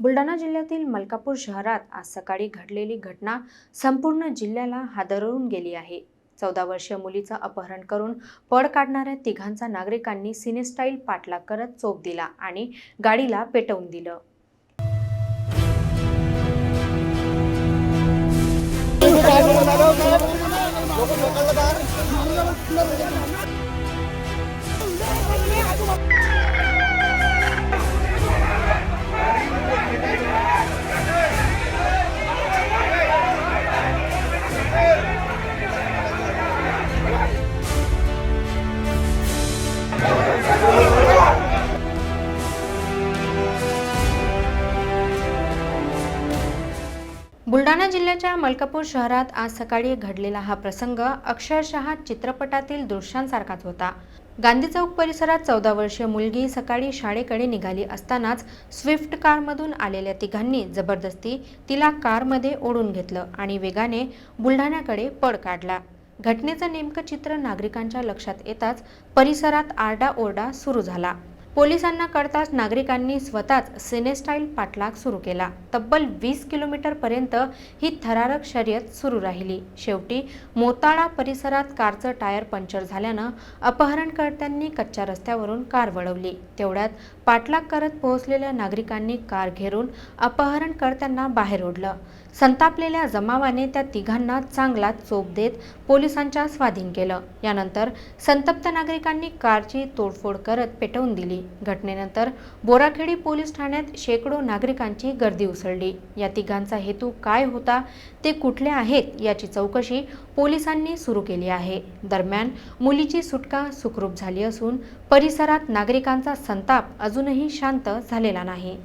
बुलढाणा जिल्ह्यातील मलकापूर शहरात आज सकाळी घडलेली घटना संपूर्ण जिल्ह्याला हादरवून गेली आहे. चौदा वर्षीय मुलीचं अपहरण करून पळ काढणाऱ्या तिघांचा नागरिकांनी सिनेस्टाईल पाठलाग करत चोप दिला आणि गाडीला पेटवून दिलं. बुलढाणा जिल्ह्याच्या मलकापूर शहरात आज सकाळी घडलेला हा प्रसंग अक्षरशः चित्रपटातील दृश्यांसारखाच होता. गांधी चौक परिसरात चौदा वर्षीय मुलगी सकाळी शाळेकडे निघाली असतानाच स्विफ्ट कारमधून आलेल्या तिघांनी जबरदस्ती तिला कारमध्ये ओढून घेतलं आणि वेगाने बुलढाण्याकडे पळ काढला. घटनेचं नेमकं चित्र नागरिकांच्या लक्षात येताच परिसरात आरडाओरडा सुरू झाला. पोलिसांना कळताच नागरिकांनी स्वतःच सिनेस्टाईल पाठलाग सुरू केला. तब्बल वीस किलोमीटरपर्यंत ही थरारक शर्यत सुरू राहिली. शेवटी मोताळा परिसरात कारचं टायर पंक्चर झाल्यानं अपहरणकर्त्यांनी कच्च्या रस्त्यावरून कार वळवली. तेवढ्यात पाठलाग करत पोहोचलेल्या नागरिकांनी कार घेरून अपहरणकर्त्यांना बाहेर ओढलं. संतापलेल्या जमावाने त्या तिघांना चांगला चोप देत पोलिसांच्या स्वाधीन केलं. यानंतर संतप्त नागरिकांनी कारची तोडफोड करत पेटवून दिली. घटनेनंतर बोराखेडी पोलीस ठाण्यात शेकडो नागरिकांची गर्दी उसळली. या तिघांचा हेतू काय होता ते कुठले आहेत याची चौकशी पोलिसांनी सुरू केली आहे. दरम्यान मुलीची सुटका सुखरूप झाली असून परिसरात नागरिकांचा संताप अजूनही शांत झालेला नाही.